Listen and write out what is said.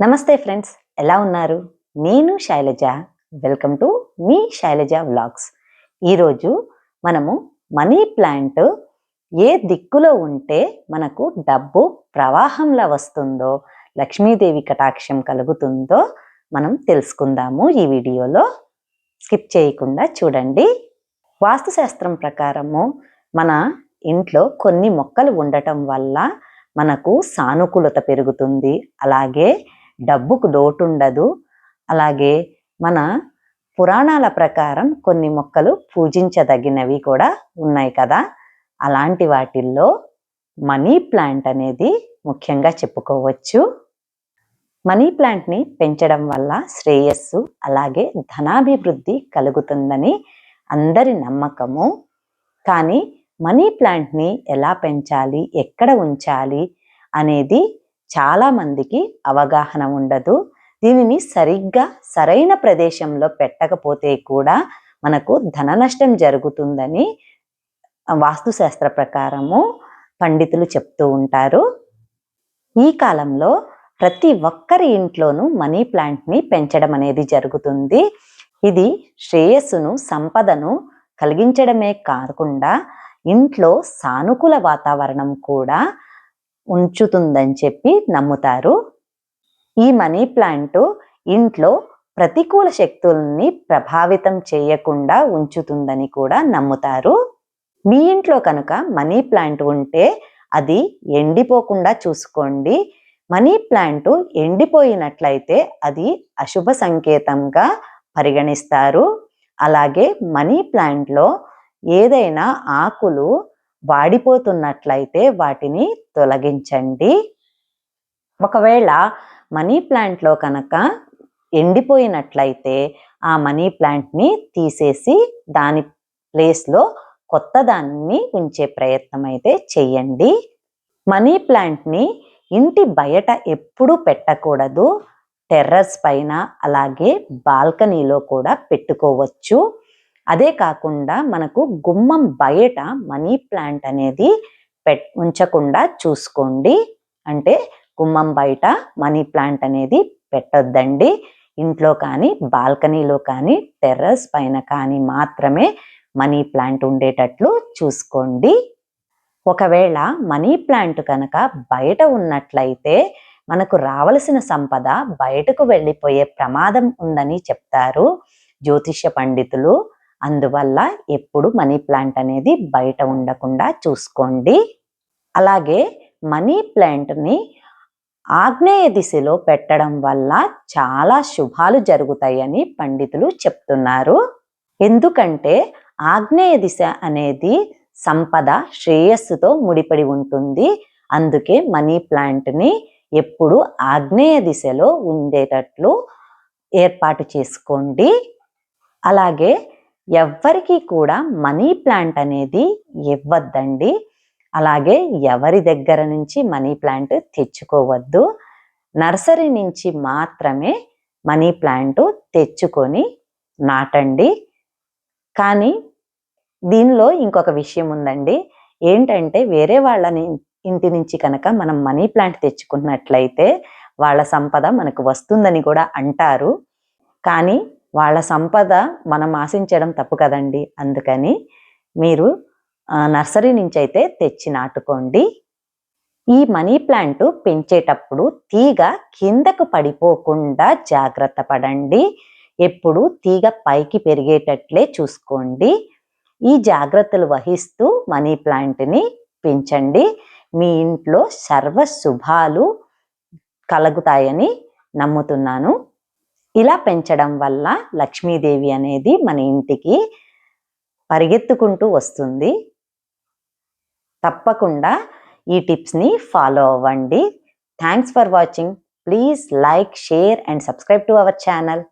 నమస్తే ఫ్రెండ్స్ ఎలా ఉన్నారు? నేను శైలజ. వెల్కమ్ టు మీ శైలజ వ్లాగ్స్. ఈరోజు మనము మనీ ప్లాంట్ ఏ దిక్కులో ఉంటే మనకు డబ్బు ప్రవాహంలా వస్తుందో లక్ష్మీదేవి కటాక్షం కలుగుతుందో మనం తెలుసుకుందాము ఈ వీడియోలో. స్కిప్ చేయకుండా చూడండి. వాస్తుశాస్త్రం ప్రకారము మన ఇంట్లో కొన్ని మొక్కలు ఉండటం వల్ల మనకు సానుకూలత పెరుగుతుంది. అలాగే డబ్బుకు లోటు ఉండదు అలాగే మన పురాణాల ప్రకారం కొన్ని మొక్కలు పూజించదగినవి కూడా ఉన్నాయి కదా. అలాంటి వాటిల్లో మనీ ప్లాంట్ అనేది ముఖ్యంగా చెప్పుకోవచ్చు. మనీ ప్లాంట్ని పెంచడం వల్ల శ్రేయస్సు అలాగే ధనాభివృద్ధి కలుగుతుందని అందరి నమ్మకము. కానీ మనీ ప్లాంట్ని ఎలా పెంచాలి ఎక్కడ ఉంచాలి అనేది చాలా మందికి అవగాహన ఉండదు. దీనిని సరిగ్గా సరైన ప్రదేశంలో పెట్టకపోతే కూడా మనకు ధన నష్టం జరుగుతుందని వాస్తుశాస్త్ర ప్రకారము పండితులు చెప్తూ ఉంటారు. ఈ కాలంలో ప్రతి ఒక్కరి ఇంట్లోనూ మనీ ప్లాంట్ని పెంచడం అనేది జరుగుతుంది. ఇది శ్రేయస్సును సంపదను కలిగించడమే కాకుండా ఇంట్లో సానుకూల వాతావరణం కూడా ఉంచుతుందని చెప్పి నమ్ముతారు. ఈ మనీ ప్లాంట్ ఇంట్లో ప్రతికూల శక్తుల్ని ప్రభావితం చేయకుండా ఉంచుతుందని కూడా నమ్ముతారు. మీ ఇంట్లో కనుక మనీ ప్లాంట్ ఉంటే అది ఎండిపోకుండా చూసుకోండి. మనీ ప్లాంట్ ఎండిపోయినట్లయితే అది అశుభ సంకేతంగా పరిగణిస్తారు. అలాగే మనీ ప్లాంట్లో ఏదైనా ఆకులు వాడిపోతున్నట్లయితే వాటిని తొలగించండి. ఒకవేళ మనీ ప్లాంట్లో కనుక ఎండిపోయినట్లయితే ఆ మనీ ప్లాంట్ని తీసేసి దాని ప్లేస్లో కొత్త దాన్ని ఉంచే ప్రయత్నం అయితే చెయ్యండి. మనీ ప్లాంట్ని ఇంటి బయట ఎప్పుడూ పెట్టకూడదు. టెర్రస్ పైన అలాగే బాల్కనీలో కూడా పెట్టుకోవచ్చు. అదే కాకుండా మనకు గుమ్మం బయట మనీ ప్లాంట్ అనేది పెట్ ఉంచకుండా చూసుకోండి. అంటే గుమ్మం బయట మనీ ప్లాంట్ అనేది పెట్టొద్దండి. ఇంట్లో కానీ బాల్కనీలో కానీ టెర్రస్ పైన కానీ మాత్రమే మనీ ప్లాంట్ ఉండేటట్లు చూసుకోండి. ఒకవేళ మనీ ప్లాంట్ కనుక బయట ఉన్నట్లయితే మనకు రావలసిన సంపద బయటకు వెళ్ళిపోయే ప్రమాదం ఉందని చెప్తారు జ్యోతిష్య పండితులు. అందువల్ల ఎప్పుడు మనీ ప్లాంట్ అనేది బయట ఉండకుండా చూసుకోండి. అలాగే మనీ ప్లాంట్ని ఆగ్నేయ దిశలో పెట్టడం వల్ల చాలా శుభాలు జరుగుతాయని పండితులు చెప్తున్నారు. ఎందుకంటే ఆగ్నేయ దిశ అనేది సంపద శ్రేయస్సుతో ముడిపడి ఉంటుంది. అందుకే మనీ ప్లాంట్ని ఎప్పుడు ఆగ్నేయ దిశలో ఉండేటట్లు ఏర్పాటు చేసుకోండి. అలాగే ఎవ్వరికీ కూడా మనీ ప్లాంట్ అనేది ఇవ్వద్దండి. అలాగే ఎవరి దగ్గర నుంచి మనీ ప్లాంట్ తెచ్చుకోవద్దు. నర్సరీ నుంచి మాత్రమే మనీ ప్లాంట్ తెచ్చుకొని నాటండి. కానీ దీనిలో ఇంకొక విషయం ఉందండి. ఏంటంటే వేరే వాళ్ళని ఇంటి నుంచి కనుక మనం మనీ ప్లాంట్ తెచ్చుకున్నట్లయితే వాళ్ళ సంపద మనకు వస్తుందని కూడా అంటారు. కానీ వాళ్ళ సంపద మనం ఆశించడం తప్పు కదండి. అందుకని మీరు నర్సరీ నుంచి అయితే తెచ్చి నాటుకోండి. ఈ మనీ ప్లాంట్ పెంచేటప్పుడు తీగ కిందకు పడిపోకుండా జాగ్రత్త పడండి. ఎప్పుడు తీగ పైకి పెరిగేటట్లే చూసుకోండి. ఈ జాగ్రత్తలు వహిస్తూ మనీ ప్లాంట్ని పెంచండి. మీ ఇంట్లో సర్వ శుభాలు కలుగుతాయని నమ్ముతున్నాను. ఇలా పెంచడం వల్ల లక్ష్మీదేవి అనేది మన ఇంటికి పరిగెత్తుకుంటూ వస్తుంది. తప్పకుండా ఈ టిప్స్ని ఫాలో అవ్వండి. Thanks for watching please like share and subscribe to our channel